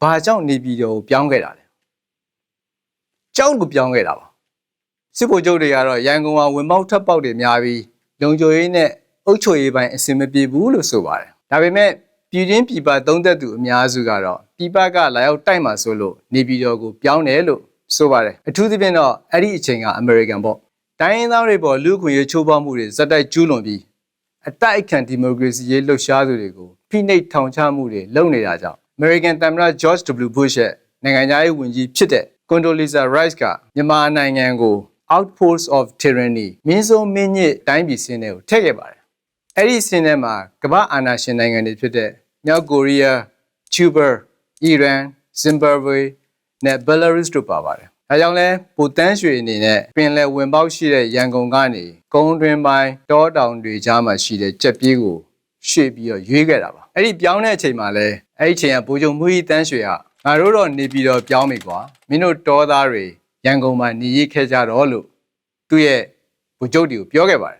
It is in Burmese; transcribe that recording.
ဘာကြောင့်နေပြည်တော်ကိုပြောင်းခဲ့တာလဲကြောက်လို့ပြောင်းခဲ့တာပါစစ်ဗိုလ်ချုပ်တွေကတော့ရန်ကုန်မှာဝင်ပေါက်ထပ်ပေါက်တွေများပြီးလုံခြုံရေးနဲ့အုပ်ချုပ်ရေးပိုင်းအဆင်မပြေဘူးလို့ဆိုပါတယ်ဒါပေမဲ့ပြည်တွင်းပြည်ပသုံးသက်သူအများစုကတော့ပြည်ပကလာရောက်တိုက်မှာဆိုလို့နေပြည်တော်ကိုပြောင်းတယ်လို့ဆိုပါတယ်အထူးသဖြင့်တော့အဲ့ဒီအချိန်ကအမေရိကန်ပေါ့တိုင်းရင်းသားတွေပေါ်လူ့အခွင့်အရေးချိုးဖောက်မှုတွေဇက်တိုက်ကျူးလွန်ပြီးအတိုက်အခံဒီမိုကရေစီရေးလှုပ်ရှားသူတွေကိုဖိနှိပ်ထောင်ချမှုတွေလုပ်နေတာကြောင့် American သမ္မတ George W. Bush ရဲ့နိုင်ငံသားရေးဝန်ကြီးဖြစ်တဲ့ Condoleezza Rice ကမြန်မာနိုင်ငံကို outpost of tyranny မင်းဆုံးမင်းညစ်တိုင်းပြည်စင်းတွေကိုထည့်ခဲ့ပါတယ်။အဲ့ဒီစင်းထဲမှာကမ္ဘာအာဏာရှင်နိုင်ငံတွေဖြစ်တဲ့မြောက်ကိုရီးယား၊ကျူဘာ၊အီရန်၊ဇင်ဘာဘွေနဲ့ဘယ်လာရုစ်တို့ပါပါတယ်။ဒါကြောင့်လဲပိုတန်းရွှေအနေနဲ့ပင်လယ်ဝင်ပေါက်ရှိတဲ့ရန်ကုန်ကနေကုန်းတွင်းပိုင်းတောတောင်တွေကြားမှာရှိတဲ့ကြက်ပြေးကို ရွှေ့ပြီးတော့ရွေးခဲ့တာပါ။အဲ့ဒီပြောင်းတဲ့အချိန်မှာလဲအဲ့ဒီအချိန်ကဘိုးချုပ်မူကြီးတန်းရွှေကငါတို့တော့နေပြီးတော့ပြောင်းပြီကွာ။မင်းတို့တောသားတွေရန်ကုန်မှာနေရခဲ့ကြတော့လို့သူ့ရဲ့ဘိုးချုပ်တွေကိုပြောခဲ့ပါတယ်